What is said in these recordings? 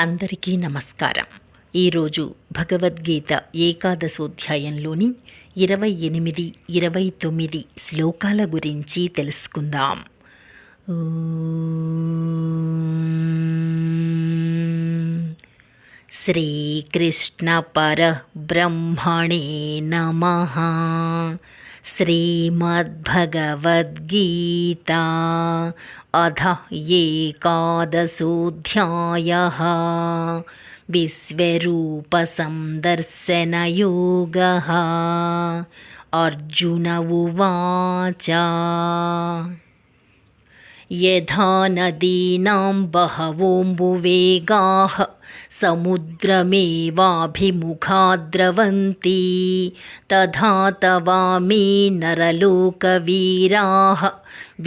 అందరికీ నమస్కారం ఈరోజు భగవద్గీత ఏకాదశోధ్యాయంలోని ఇరవై ఎనిమిది ఇరవై తొమ్మిది శ్లోకాల గురించి తెలుసుకుందాం ఓం. శ్రీకృష్ణ పరబ్రహ్మణే నమ श्रीमद्भगवद्गीता अध एकादशोऽध्यायः। विश्वरूपसन्दर्शनयोगः अर्जुन उवाच। यथा नदीनां बहवोऽम्बुवेगाः समुद्रमेवाभिमुखा द्रवन्ति तथा तवामि नरलोकवीराः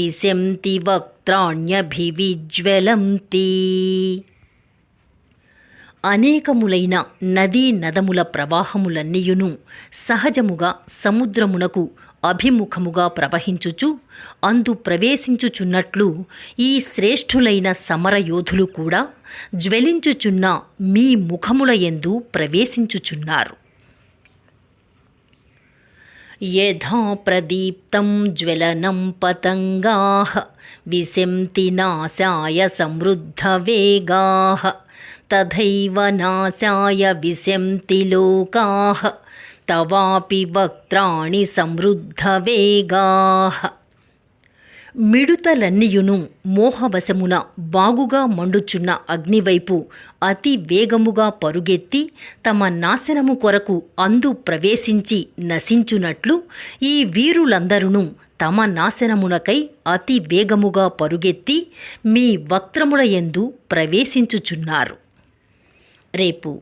विशन्ति वक्त्राण्यभिविज्वलन्ति అనేకములైన నదీ నదముల ప్రవాహములన్నీయును సహజముగా సముద్రమునకు అభిముఖముగా ప్రవహించుచు అందు ప్రవేశించుచున్నట్లు ఈ శ్రేష్ఠులైన సమరయోధులు కూడా జ్వలించుచున్న మీ ముఖముల ఎందు ప్రవేశించుచున్నారు. యథా ప్రదీప్తం జ్వలనం పతంగా విశంతి నాశాయ సమృద్ధవేగాः తథైవ నాశాయ విశంతి లోకా తవాపి వక్త్రాణి సమృద్ధవేగాः మిడుతలన్నీయును మోహవశమున బాగుగా మండుచున్న అగ్నివైపు అతి వేగముగా పరుగెత్తి తమ నాశనము కొరకు అందు ప్రవేశించి నశించునట్లు ఈ వీరులందరును తమ నాశనమునకై అతి వేగముగా పరుగెత్తి మీ వక్త్రముల యందు ప్రవేశించుచున్నారు. రేపు